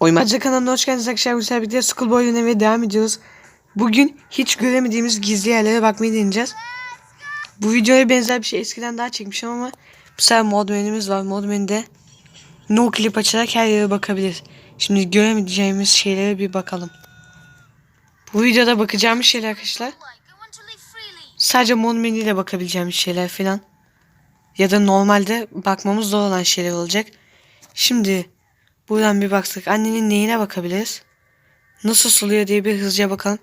Oymacı kanalına hoş geldiniz arkadaşlar. Bu sefer birlikte Schoolboy ve devam ediyoruz. Bugün hiç göremediğimiz gizli yerlere bakmayı deneyeceğiz. Bu videoya benzer bir şey eskiden daha çekmişim ama bu sefer mod menümüz var. Mod menüde no clip açarak her yere bakabilir. Şimdi göremeyeceğimiz şeylere bir bakalım. Bu videoda bakacağımız şeyler arkadaşlar sadece mod menüyle bakabileceğimiz şeyler falan. Ya da normalde bakmamız zor olan şeyler olacak. Şimdi buradan bir baksak annenin neyine bakabiliriz? Nasıl suluyor diye bir hızlıca bakalım.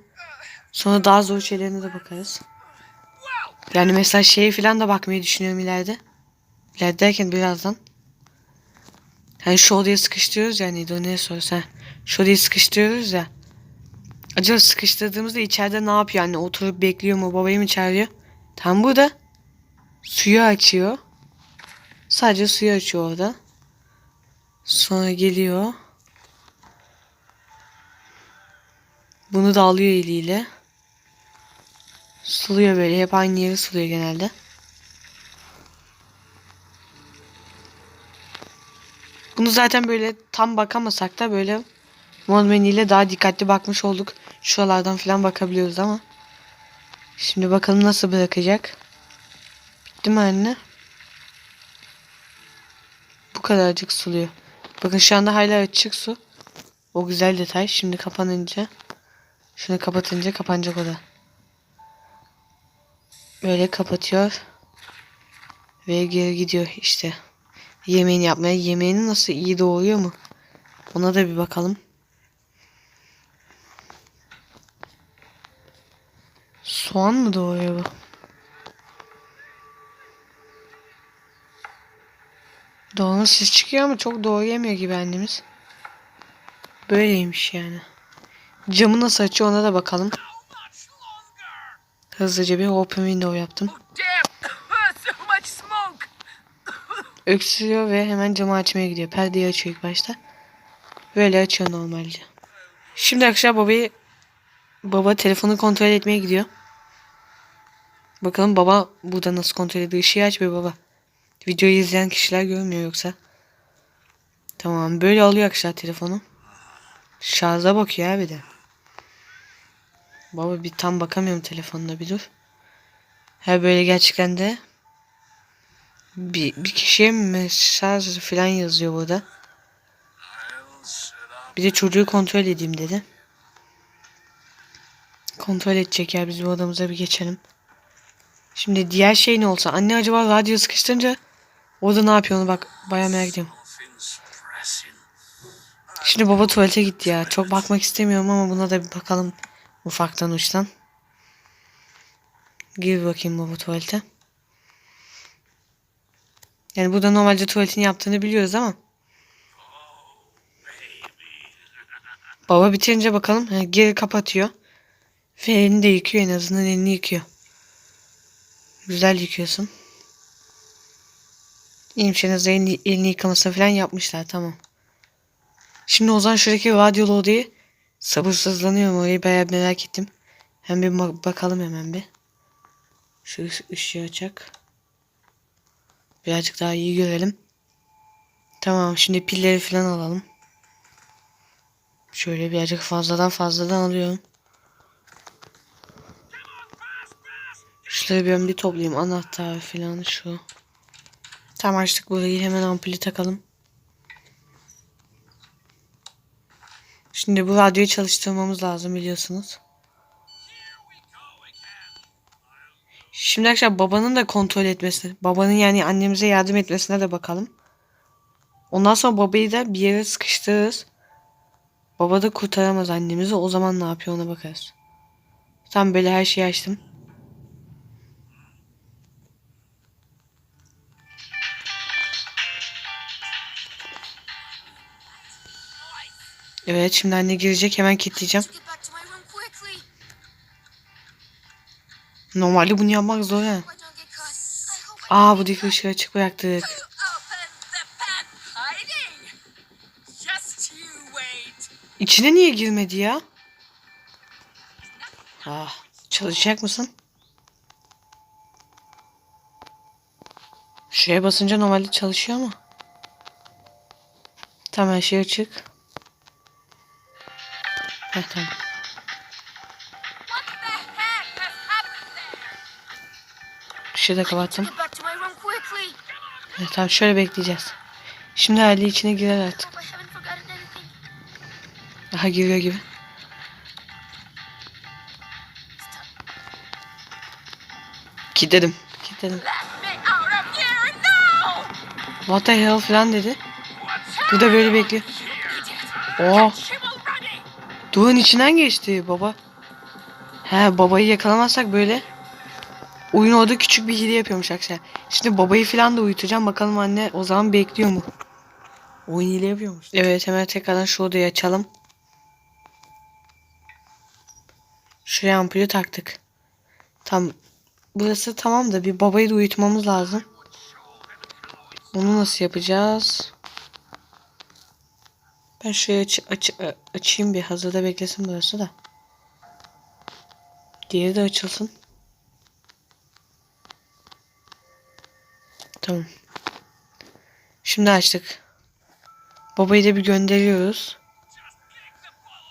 Sonra daha zor şeylerine de bakarız. Yani mesela şeye falan da bakmayı düşünüyorum ileride. İleride derken birazdan. Hani şu odaya sıkıştırıyoruz ya neydi o ne sorsa. Şu odaya sıkıştırıyoruz ya. Acaba sıkıştırdığımızda içeride ne yapıyor? Yani oturup bekliyor mu? Babayı mı çağırıyor? Tam burada. Suyu açıyor. Sadece suyu açıyor orada. Sonra geliyor. Bunu da alıyor eliyle. Suluyor böyle. Hep aynı yeri suluyor genelde. Bunu zaten böyle tam bakamasak da böyle mod menüyle daha dikkatli bakmış olduk. Şuralardan falan bakabiliyoruz ama. Şimdi bakalım nasıl bırakacak. Bitti mi anne? Bu kadarcık suluyor. Bakın şu anda hala açık su. O güzel detay. Şimdi kapanınca şunu kapatınca kapanacak o da. Böyle kapatıyor. Ve geri gidiyor işte. Yemeğini yapmaya. Yemeğini nasıl iyi doğuyor mu? Ona da bir bakalım. Soğan mı doğuyor bu? Doğru ses çıkıyor ama çok doğrayamıyor gibi annemiz. Böyleymiş yani. Camı nasıl açıyor ona da bakalım. Hızlıca bir open window yaptım. Öksürüyor ve hemen camı açmaya gidiyor. Perdeyi açıyor ilk başta. Böyle açıyor normalce. Şimdi akşam babayı baba telefonu kontrol etmeye gidiyor. Bakalım baba burada nasıl kontrol ediyor. Işığı aç be baba. Videoyu izleyen kişiler görmüyor yoksa. Tamam böyle alıyor akşam telefonu. Şarja bakıyor abi de. Baba bir tam bakamıyorum telefonuna bir dur. Ha böyle gerçekten de bir, bir kişiye mesaj falan yazıyor burada. Bir de çocuğu kontrol edeyim dedi. Kontrol edecek ya biz bu odamıza bir geçelim. Şimdi diğer şey ne olsa anne acaba radyo sıkıştırınca orada ne yapıyor onu bak bayağı merak ediyorum. Şimdi baba tuvalete gitti ya. Çok bakmak istemiyorum ama buna da bir bakalım ufaktan uçtan. Gir bakayım baba tuvalete. Yani burada normalde tuvaletini yaptığını biliyoruz ama. Baba bitirince bakalım. Ha, geri kapatıyor. Ve elini de yıkıyor en azından elini yıkıyor. Güzel yıkıyorsun. Azından elini, elini yıkamasını falan yapmışlar tamam. Şimdi o zaman şuradaki radyolu odayı sabırsızlanıyorum orayı bayağı merak ettim. Hem bir bak- bakalım hemen bir. Şu ış- ışığı açak. Birazcık daha iyi görelim. Tamam şimdi pilleri falan alalım. Şöyle birazcık fazladan fazladan alıyorum. Şunları ben bir toplayayım. Anahtar falan şu. Tamam açtık burayı. Hemen ampulü takalım. Şimdi bu radyoyu çalıştırmamız lazım biliyorsunuz. Şimdi arkadaşlar babanın da kontrol etmesi. Babanın yani annemize yardım etmesine de bakalım. Ondan sonra babayı da bir yere sıkıştırırız. Baba da kurtaramaz annemizi. O zaman ne yapıyor ona bakarız. Tam böyle her şeyi açtım. Evet şimdi anne girecek hemen kilitleyeceğim. Normalde bunu yapmak zor ya. Aa bu dik ışığı açık bıraktık. İçine niye girmedi ya? Ah, çalışacak mısın? Şeye basınca normalde çalışıyor ama. Tamam her şey açık. Heh, tamam. Işığı da kapattım. Heh, tamam şöyle bekleyeceğiz. Şimdi Ali içine girer artık. Aha giriyor gibi. Kilitledim. Kilitledim. What the hell falan dedi. Bu da böyle bekliyor. Oh. Duvarın içinden geçti baba. He babayı yakalamazsak böyle oyun orada küçük bir hile yapıyormuş arkadaşlar. Şimdi babayı falan da uyutacağım. Bakalım anne o zaman bekliyor mu? Oyun hile yapıyormuş. Evet hemen tekrardan şu odayı açalım. Şuraya ampulü taktık. Tam burası tamam da bir babayı da uyutmamız lazım. Onu nasıl yapacağız? Ben şurayı aç, aç, açayım bir hazırda beklesin burası da. Diğeri de açılsın. Tamam. Şimdi açtık. Babayı da bir gönderiyoruz.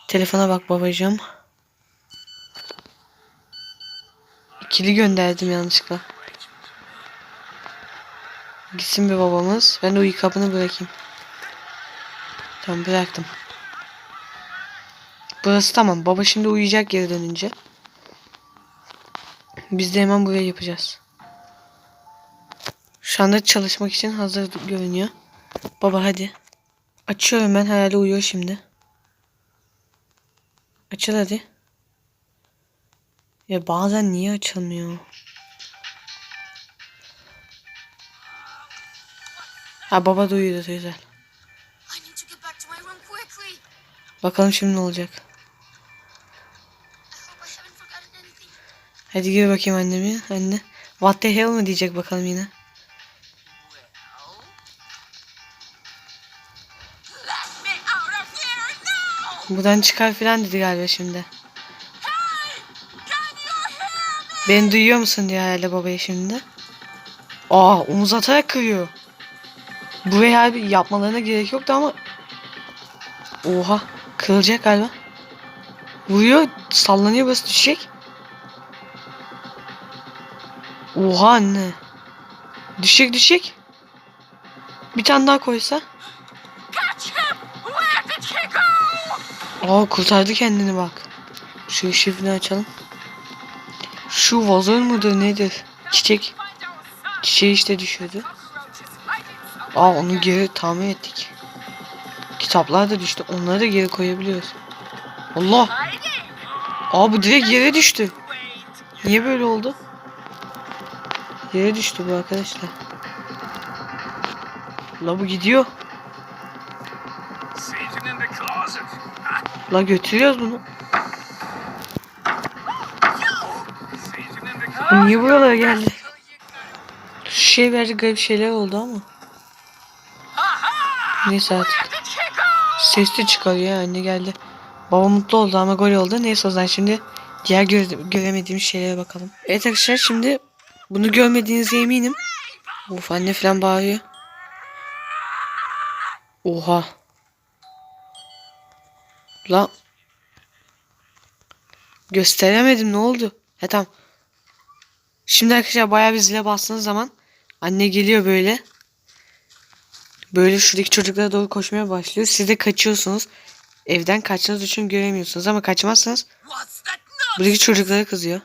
Telefona bak babacığım. İkili gönderdim yanlışlıkla. Gitsin bir babamız. Ben de uyku kapını bırakayım. Tamam bıraktım. Burası tamam. Baba şimdi uyuyacak geri dönünce. Biz de hemen buraya yapacağız. Şu anda çalışmak için hazır görünüyor. Baba hadi. Açıyorum ben herhalde uyuyor şimdi. Açıl hadi. Ya bazen niye açılmıyor? Ha baba da uyudu güzel. Bakalım şimdi ne olacak. Hadi gir bakayım annemi. Anne. What the hell mı diyecek bakalım yine. Buradan çıkar filan dedi galiba şimdi. Beni duyuyor musun diyor herhalde babaya şimdi. Aa omuz atarak kırıyor. Buraya yapmalarına gerek yoktu ama. Oha kırılacak galiba. Vuruyor sallanıyor burası düşecek. Oha anne. Düşecek düşecek. Bir tane daha koysa. Aa kurtardı kendini bak. Şu ışığı açalım. Şu vazon mudur nedir? Çiçek. Çiçeği işte somewhere. Aa onu geri tamir ettik. Kitaplar da düştü. Onları da geri koyabiliyoruz. Allah! Bu direkt yere düştü. Niye böyle oldu? Yere düştü bu arkadaşlar. La bu gidiyor. La götürüyoruz bunu. Bu niye buralara geldi? Şu şey verdi garip şeyler oldu ama. Neyse artık. Where did he go? Ses de çıkarıyor ya anne geldi. Baba mutlu oldu ama gol oldu. Neyse o zaman şimdi diğer göre- göremediğimiz şeylere bakalım. Evet arkadaşlar şimdi bunu görmediğinize eminim. Of anne falan bağırıyor. Oha. La. Gösteremedim ne oldu? He tamam. Şimdi arkadaşlar bayağı bir zile bastığınız zaman anne geliyor böyle. Böyle şuradaki çocuklara doğru koşmaya başlıyor. Siz de kaçıyorsunuz. Evden kaçtığınız için göremiyorsunuz ama kaçmazsanız buradaki çocuklara kızıyor.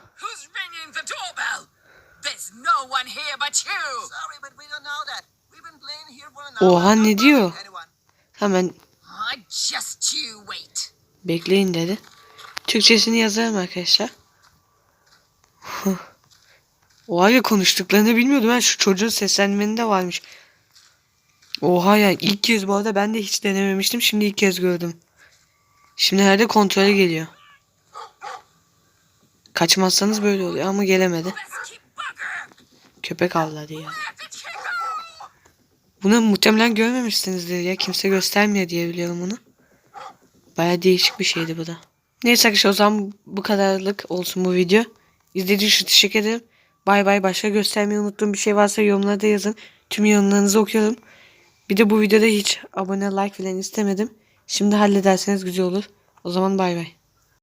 Oha ne diyor? Hemen bekleyin dedi. Türkçesini yazarım arkadaşlar. Oha ya konuştuklarını bilmiyordum ben. Şu çocuğun seslenmenin varmış. Oha ya ilk kez bu arada ben de hiç denememiştim. Şimdi ilk kez gördüm. Şimdi herhalde kontrole geliyor. Kaçmazsanız böyle oluyor ama gelemedi. Köpek avladı ya. Bunu muhtemelen görmemişsinizdir ya. Kimse göstermiyor diye biliyorum bunu. Baya değişik bir şeydi bu da. Neyse arkadaşlar o zaman bu kadarlık olsun bu video. İzlediğiniz için teşekkür ederim. Bay bay. Başka göstermeyi unuttuğum bir şey varsa yorumlarda yazın. Tüm yorumlarınızı okuyorum. Bir de bu videoda hiç abone like falan istemedim. Şimdi hallederseniz güzel olur. O zaman bay bay.